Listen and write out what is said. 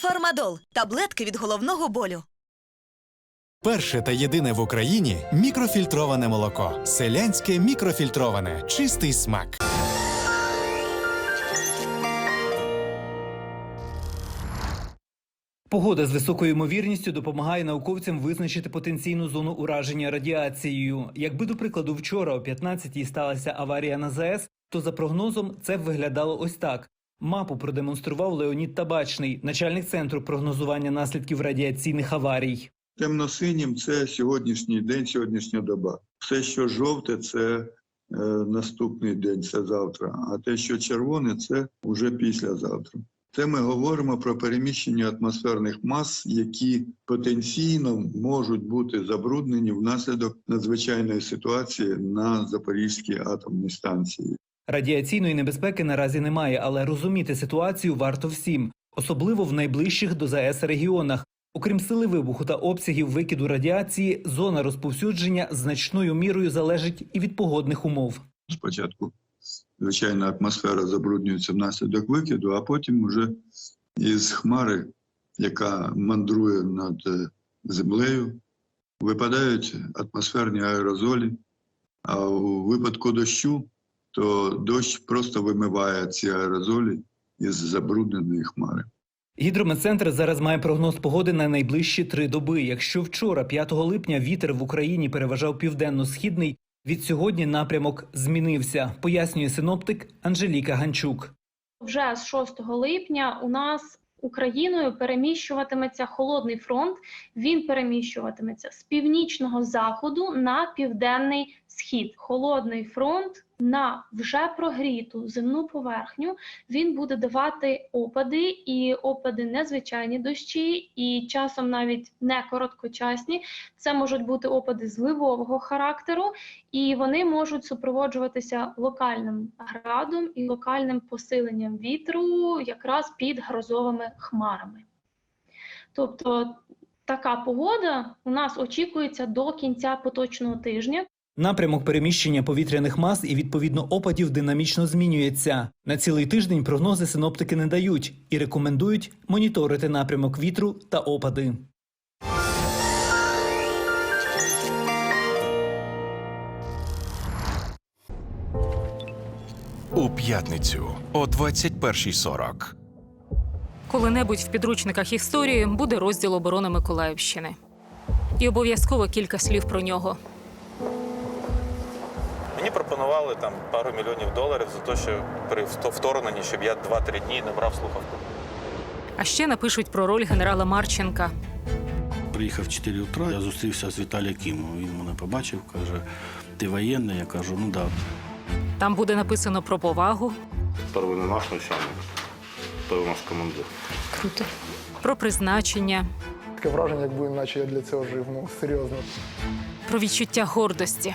Фармадол таблетки від головного болю. Перше та єдине в Україні мікрофільтроване молоко. Селянське мікрофільтроване. Чистий смак. Погода з високою ймовірністю допомагає науковцям визначити потенційну зону ураження радіацією. Якби, до прикладу, вчора о 15-й сталася аварія на ЗАЕС, то за прогнозом це б виглядало ось так. Мапу продемонстрував Леонід Табачний, начальник центру прогнозування наслідків радіаційних аварій. Темно-синім це сьогоднішній день, сьогоднішня доба. Все, що жовте, це е, наступний день, це завтра. А те, що червоне, це вже післязавтра. Це ми говоримо про переміщення атмосферних мас, які потенційно можуть бути забруднені внаслідок надзвичайної ситуації на Запорізькій атомній станції. Радіаційної небезпеки наразі немає, але розуміти ситуацію варто всім, особливо в найближчих до ЗАЕС регіонах. Окрім сили вибуху та обсягів викиду радіації, зона розповсюдження значною мірою залежить і від погодних умов. Спочатку, звичайно, атмосфера забруднюється внаслідок викиду, а потім вже із хмари, яка мандрує над е, землею, випадають атмосферні аерозолі. А у випадку дощу, то дощ просто вимиває ці аерозолі із забрудненої хмари. Гідрометцентр зараз має прогноз погоди на найближчі три доби. Якщо вчора, 5 липня, вітер в Україні переважав південно-східний, від сьогодні напрямок змінився, пояснює синоптик Анжеліка Ганчук. вже з 6 липня у нас Україною переміщуватиметься холодний фронт. Він переміщуватиметься з північного заходу на південний схід. Холодний фронт на вже прогріту земну поверхню. Він буде давати опади, і опади незвичайні дощі, і часом навіть не короткочасні. Це можуть бути опади зливового характеру, і вони можуть супроводжуватися локальним градом і локальним посиленням вітру якраз під грозовими хмарами. Тобто така погода у нас очікується до кінця поточного тижня. Напрямок переміщення повітряних мас і відповідно опадів динамічно змінюється. На цілий тиждень прогнози синоптики не дають і рекомендують моніторити напрямок вітру та опади. у п'ятницю о 21.40. Коли-небудь в підручниках історії буде розділ оборони Миколаївщини. І обов'язково кілька слів про нього. Мені пропонували там пару мільйонів доларів за те, що при вторгненні, щоб я 2-3 дні не брав слухавку. А ще напишуть про роль генерала Марченка. Приїхав в 4 утра, я зустрівся з Віталієм Кімом. Він мене побачив, каже, ти воєнний? Я кажу, ну так. Да. Там буде написано про повагу, Перший не наш начальник, той у нас командир. Круто. про призначення, Таке враження, якби наче я для цього жив. Ну серйозно. про відчуття гордості.